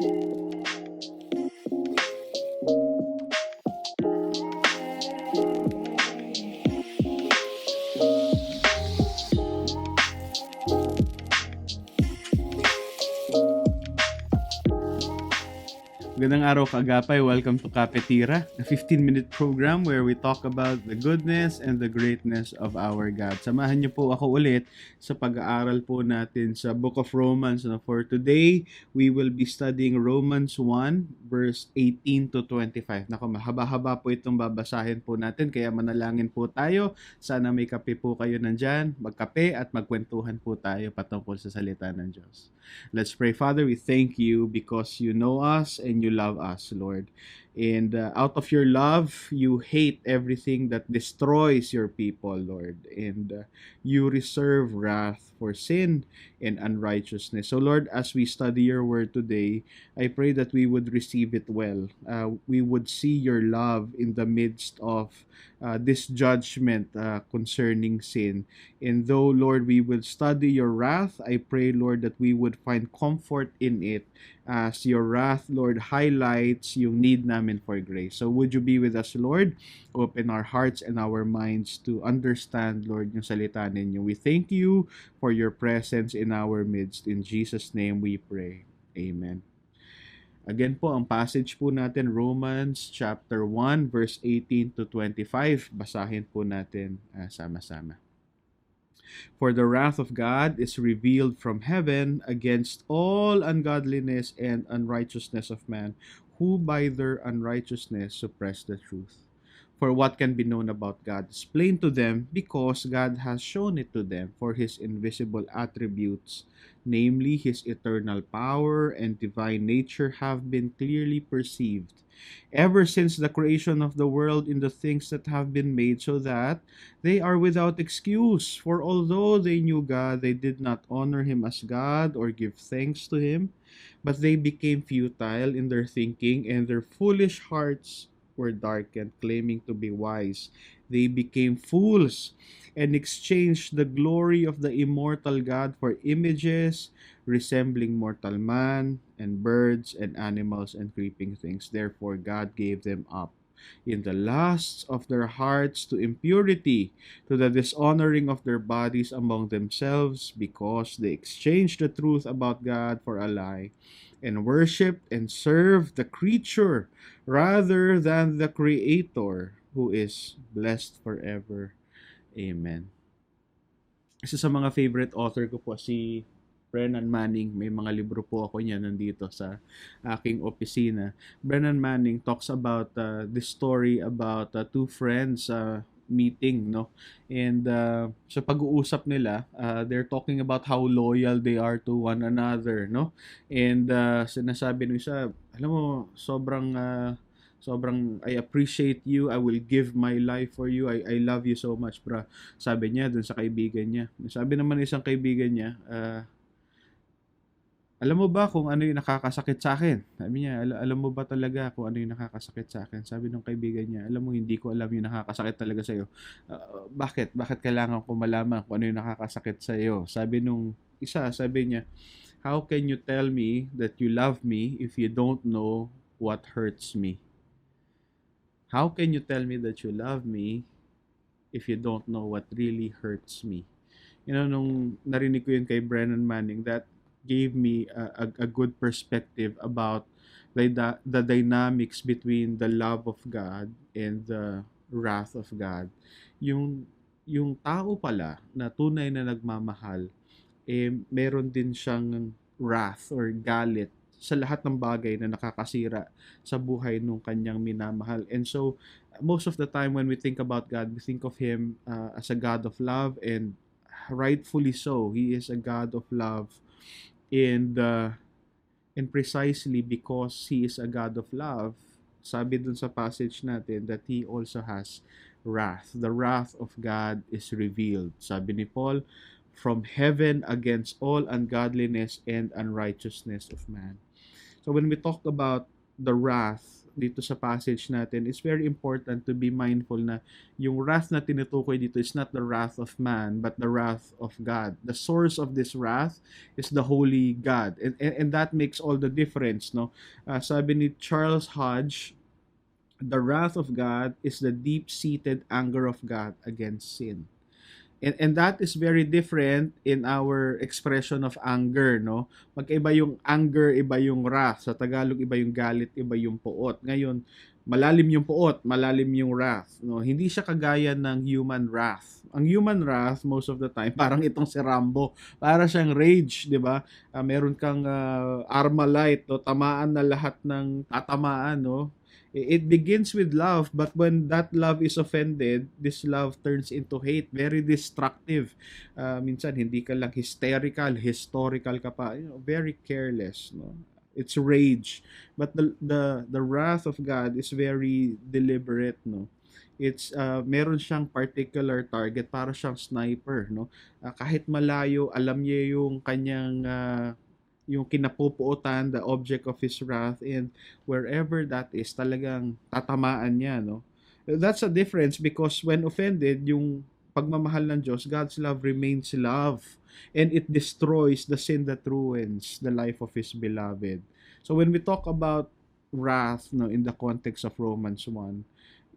thank you Magandang araw kagapay. Welcome to Kapetira, a 15-minute program where we talk about the goodness and the greatness of our God. Samahan niyo po ako ulit sa pag-aaral po natin sa Book of Romans. No? For today, we will be studying Romans 1 verse 18 to 25. Nako, mahaba-haba po itong babasahin po natin kaya manalangin po tayo. Sana may kape po kayo nandyan, magkape at magkwentuhan po tayo patungkol sa salita ng Diyos. Let's pray. Father, we thank you because you know us and you love us, Lord. And uh, out of your love, you hate everything that destroys your people, Lord. And uh, you reserve wrath for sin and unrighteousness. So, Lord, as we study your word today, I pray that we would receive it well. Uh, we would see your love in the midst of uh, this judgment uh, concerning sin. And though, Lord, we will study your wrath, I pray, Lord, that we would find comfort in it as your wrath, Lord, highlights yung need namin for grace. So would you be with us, Lord? Open our hearts and our minds to understand, Lord, yung salita ninyo. We thank you for your presence in our midst. In Jesus' name we pray. Amen. Again po, ang passage po natin, Romans chapter 1, verse 18 to 25. Basahin po natin uh, sama-sama. For the wrath of God is revealed from heaven against all ungodliness and unrighteousness of man, who by their unrighteousness suppress the truth. For what can be known about God is plain to them because God has shown it to them, for his invisible attributes, namely his eternal power and divine nature, have been clearly perceived ever since the creation of the world in the things that have been made, so that they are without excuse. For although they knew God, they did not honor him as God or give thanks to him, but they became futile in their thinking, and their foolish hearts were darkened, claiming to be wise. They became fools and exchanged the glory of the immortal God for images resembling mortal man and birds and animals and creeping things. Therefore, God gave them up in the lusts of their hearts to impurity, to the dishonoring of their bodies among themselves, because they exchanged the truth about God for a lie, and worshipped and served the creature rather than the Creator, who is blessed forever. Amen. Isa sa mga favorite author ko po si Brennan Manning. May mga libro po ako niya nandito sa aking opisina. Brennan Manning talks about uh, this story about uh, two friends uh, meeting, no? And uh, sa pag-uusap nila, uh, they're talking about how loyal they are to one another, no? And uh, sinasabi ng isa, alam mo, sobrang uh, sobrang I appreciate you. I will give my life for you. I I love you so much, bro. Sabi niya dun sa kaibigan niya. Sabi naman ng isang kaibigan niya, uh, alam mo ba kung ano yung nakakasakit sa akin? Sabi niya, al- alam mo ba talaga kung ano yung nakakasakit sa akin? Sabi ng kaibigan niya, alam mo, hindi ko alam yung nakakasakit talaga sa iyo. bakit? Bakit kailangan ko malaman kung ano yung nakakasakit sa iyo? Sabi nung isa, sabi niya, how can you tell me that you love me if you don't know what hurts me? How can you tell me that you love me if you don't know what really hurts me? You know, nung narinig ko yun kay Brennan Manning, that gave me a, a, a good perspective about the, the dynamics between the love of God and the wrath of God. Yung yung tao pala na tunay na nagmamahal, eh, meron din siyang wrath or galit sa lahat ng bagay na nakakasira sa buhay nung kanyang minamahal. And so, most of the time when we think about God, we think of Him uh, as a God of love and rightfully so. He is a God of love and uh, and precisely because he is a God of love, sabi dun sa passage natin that he also has wrath. The wrath of God is revealed. Sabi ni Paul, from heaven against all ungodliness and unrighteousness of man. So when we talk about the wrath dito sa passage natin, it's very important to be mindful na yung wrath na tinutukoy dito is not the wrath of man, but the wrath of God. The source of this wrath is the holy God. And, and, and that makes all the difference, no? Uh, sabi ni Charles Hodge, the wrath of God is the deep-seated anger of God against sin. And, and that is very different in our expression of anger, no? Magkaiba yung anger, iba yung wrath. Sa Tagalog, iba yung galit, iba yung puot. Ngayon, malalim yung puot, malalim yung wrath, no? Hindi siya kagaya ng human wrath. Ang human wrath, most of the time, parang itong si Rambo. Para siyang rage, di ba? Uh, meron kang uh, Armalite, no? Tamaan na lahat ng tatamaan, no? It begins with love but when that love is offended this love turns into hate. Very destructive. Uh, minsan hindi ka lang hysterical historical ka pa. You know, very careless no? It's rage. But the the the wrath of God is very deliberate no? It's uh, meron siyang particular target para siyang sniper no? Uh, kahit malayo alam niya yung kanyang uh, yung kinapupuotan, the object of his wrath, and wherever that is, talagang tatamaan niya, no? That's a difference because when offended, yung pagmamahal ng Diyos, God's love remains love. And it destroys the sin that ruins the life of His beloved. So when we talk about wrath no, in the context of Romans 1,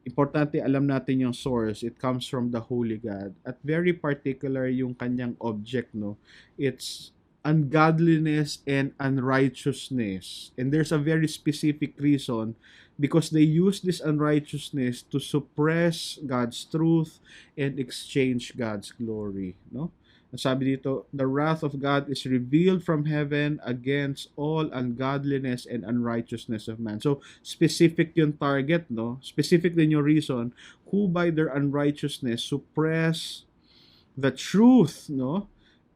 importante alam natin yung source. It comes from the Holy God. At very particular yung kanyang object. no It's ungodliness and unrighteousness. And there's a very specific reason because they use this unrighteousness to suppress God's truth and exchange God's glory, no? Sabi dito, the wrath of God is revealed from heaven against all ungodliness and unrighteousness of man. So, specific yung target, no? Specific din yung reason who by their unrighteousness suppress the truth, no?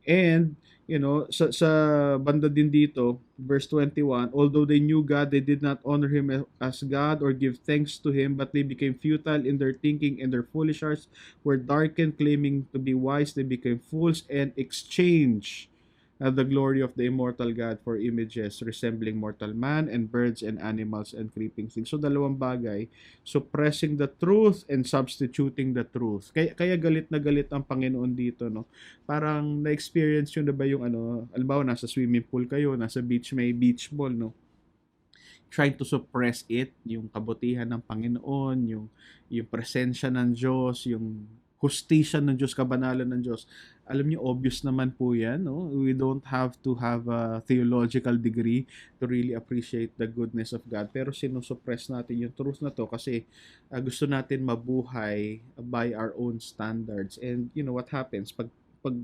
And you know, sa, sa banda din dito, verse 21, although they knew God, they did not honor Him as God or give thanks to Him, but they became futile in their thinking and their foolish hearts were darkened, claiming to be wise, they became fools and exchanged uh, the glory of the immortal God for images resembling mortal man and birds and animals and creeping things. So dalawang bagay, suppressing the truth and substituting the truth. Kaya, kaya galit na galit ang Panginoon dito, no? Parang na-experience yun na ba yung ano, alimbawa nasa swimming pool kayo, nasa beach may beach ball, no? trying to suppress it, yung kabutihan ng Panginoon, yung yung presensya ng Diyos, yung hustisya ng Diyos, kabanalan ng Diyos. Alam niyo, obvious naman po yan. No? We don't have to have a theological degree to really appreciate the goodness of God. Pero sinusuppress natin yung truth na to kasi uh, gusto natin mabuhay by our own standards. And you know what happens? Pag, pag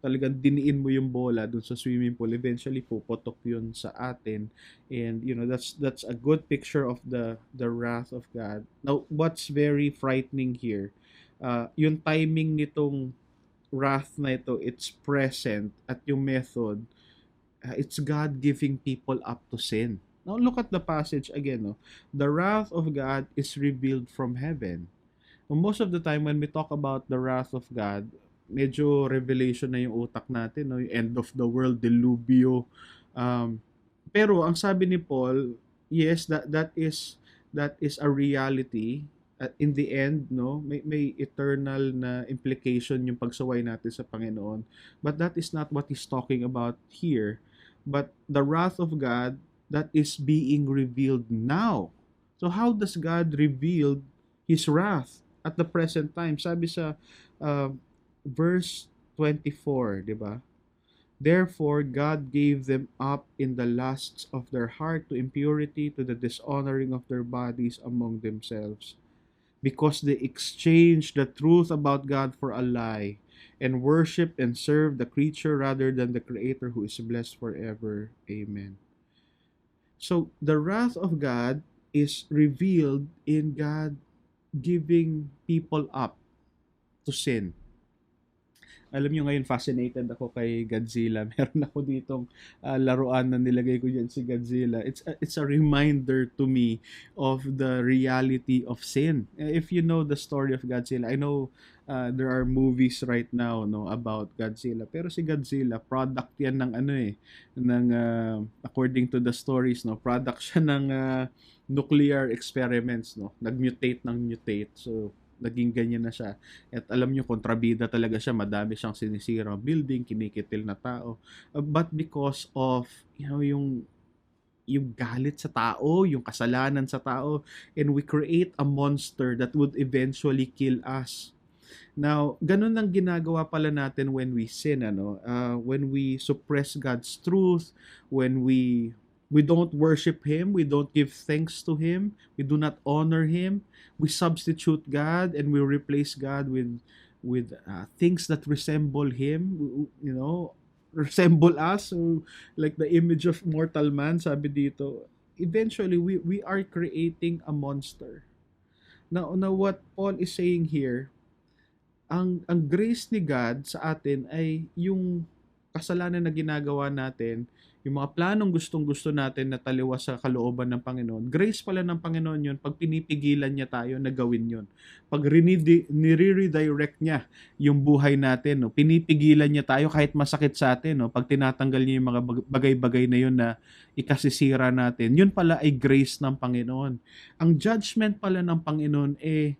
talagang diniin mo yung bola dun sa swimming pool, eventually pupotok yun sa atin. And you know, that's that's a good picture of the the wrath of God. Now, what's very frightening here uh, yung timing nitong wrath na ito, it's present at yung method, uh, it's God giving people up to sin. Now look at the passage again. No? The wrath of God is revealed from heaven. Well, most of the time when we talk about the wrath of God, medyo revelation na yung utak natin, no? yung end of the world, delubio. Um, pero ang sabi ni Paul, yes, that that is that is a reality at in the end, no, may, may eternal na implication yung pagsaway natin sa Panginoon. But that is not what he's talking about here. But the wrath of God that is being revealed now. So how does God reveal His wrath at the present time? Sabi sa uh, verse 24, di ba? Therefore, God gave them up in the lusts of their heart to impurity, to the dishonoring of their bodies among themselves because they exchanged the truth about God for a lie and worship and serve the creature rather than the Creator who is blessed forever. Amen. So, the wrath of God is revealed in God giving people up to sin alam nyo ngayon, fascinated ako kay Godzilla. Meron ako ditong uh, laruan na nilagay ko dyan si Godzilla. It's a, it's a reminder to me of the reality of sin. If you know the story of Godzilla, I know uh, there are movies right now no about Godzilla. Pero si Godzilla, product 'yan ng ano eh ng uh, according to the stories no, product siya ng uh, nuclear experiments no. Nagmutate ng mutate. So naging ganyan na siya. At alam nyo, kontrabida talaga siya. Madami siyang sinisira building, kinikitil na tao. Uh, but because of, you know, yung yung galit sa tao, yung kasalanan sa tao, and we create a monster that would eventually kill us. Now, ganun ang ginagawa pala natin when we sin, ano? Uh, when we suppress God's truth, when we we don't worship Him, we don't give thanks to Him, we do not honor Him, we substitute God and we replace God with with uh, things that resemble Him, you know, resemble us. Like the image of mortal man sabi dito eventually we we are creating a monster. Now now what Paul is saying here ang ang grace ni God sa atin ay yung kasalanan na ginagawa natin yung mga planong gustong-gusto natin na taliwas sa kalooban ng Panginoon, grace pala ng Panginoon yun pag pinipigilan niya tayo na gawin yun. Pag nire-redirect niya yung buhay natin, no, pinipigilan niya tayo kahit masakit sa atin, no, pag tinatanggal niya yung mga bagay-bagay na yun na ikasisira natin, yun pala ay grace ng Panginoon. Ang judgment pala ng Panginoon eh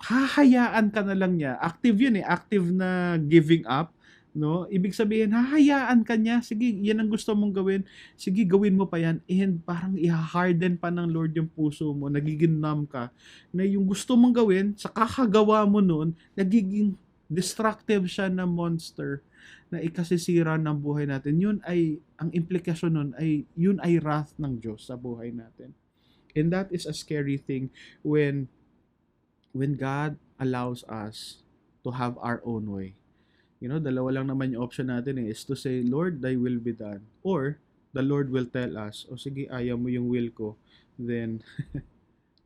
hahayaan ka na lang niya. Active yun eh, active na giving up no? Ibig sabihin, hahayaan ka niya. Sige, yan ang gusto mong gawin. Sige, gawin mo pa yan. And parang i-harden pa ng Lord yung puso mo. Nagiging numb ka. Na yung gusto mong gawin, sa kakagawa mo noon, nagiging destructive siya na monster na ikasisira ng buhay natin. Yun ay, ang implikasyon nun ay, yun ay wrath ng Diyos sa buhay natin. And that is a scary thing when when God allows us to have our own way You know, dalawa lang naman yung option natin eh, is to say, Lord, thy will be done. Or, the Lord will tell us, o sige, ayaw mo yung will ko, then,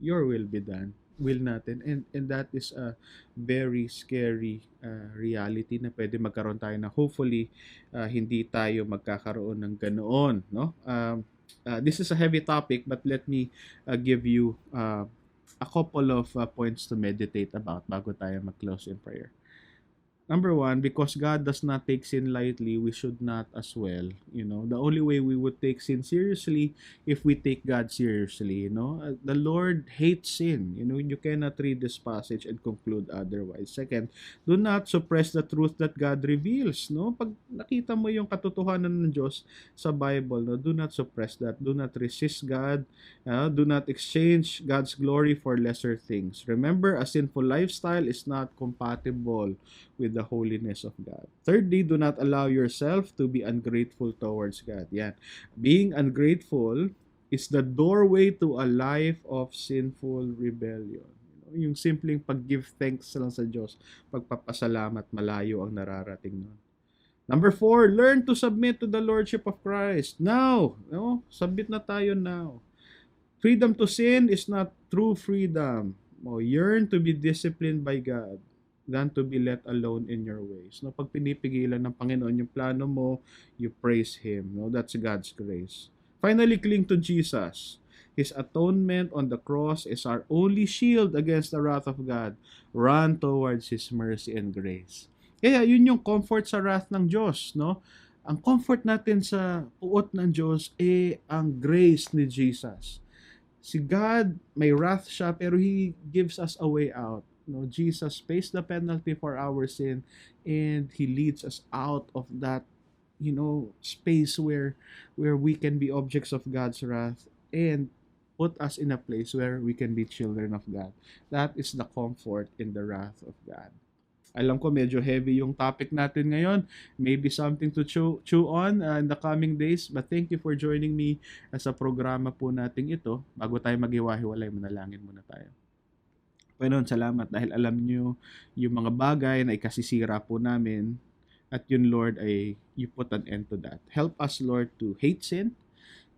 your will be done. Will natin. And, and that is a very scary uh, reality na pwede magkaroon tayo na hopefully, uh, hindi tayo magkakaroon ng ganoon. No? Um, uh, this is a heavy topic, but let me uh, give you uh, a couple of uh, points to meditate about bago tayo mag-close in prayer. Number one, because God does not take sin lightly, we should not as well. You know, the only way we would take sin seriously if we take God seriously. You know, uh, the Lord hates sin. You know, you cannot read this passage and conclude otherwise. Second, do not suppress the truth that God reveals. No, pag nakita mo yung katotohanan ng Diyos sa Bible, no, do not suppress that. Do not resist God. Uh, do not exchange God's glory for lesser things. Remember, a sinful lifestyle is not compatible with the holiness of God. Thirdly, do not allow yourself to be ungrateful towards God. Yan. Being ungrateful is the doorway to a life of sinful rebellion. Yung simpleng pag-give thanks lang sa Diyos, pagpapasalamat, malayo ang nararating nun. Number four, learn to submit to the Lordship of Christ. Now, no? submit na tayo now. Freedom to sin is not true freedom. Oh, yearn to be disciplined by God than to be let alone in your ways. No, pag pinipigilan ng Panginoon yung plano mo, you praise Him. No, that's God's grace. Finally, cling to Jesus. His atonement on the cross is our only shield against the wrath of God. Run towards His mercy and grace. Kaya yun yung comfort sa wrath ng Diyos, no? Ang comfort natin sa puot ng Diyos eh ang grace ni Jesus. Si God, may wrath siya pero He gives us a way out. No, Jesus pays the penalty for our sin and he leads us out of that you know space where where we can be objects of God's wrath and put us in a place where we can be children of God. That is the comfort in the wrath of God. Alam ko medyo heavy yung topic natin ngayon. Maybe something to chew, chew on uh, in the coming days. But thank you for joining me sa programa po nating ito. Bago tayo maghiwa-hiwalay, manalangin muna tayo. Panginoon, salamat dahil alam niyo yung mga bagay na ikasisira po namin. At yun, Lord, ay you put an end to that. Help us, Lord, to hate sin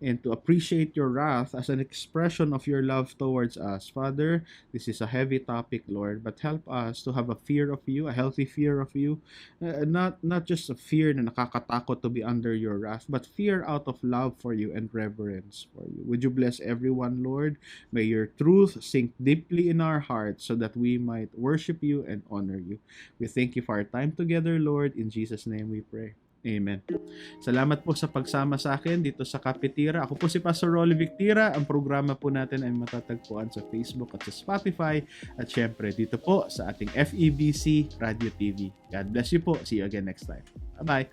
and to appreciate your wrath as an expression of your love towards us. Father, this is a heavy topic, Lord, but help us to have a fear of you, a healthy fear of you, uh, not not just a fear na nakakatakot to be under your wrath, but fear out of love for you and reverence for you. Would you bless everyone, Lord? May your truth sink deeply in our hearts so that we might worship you and honor you. We thank you for our time together, Lord. In Jesus' name we pray. Amen. Salamat po sa pagsama sa akin dito sa Kapitira. Ako po si Pastor Rolly Victira. Ang programa po natin ay matatagpuan sa Facebook at sa Spotify at syempre dito po sa ating FEBC Radio TV. God bless you po. See you again next time. Bye-bye.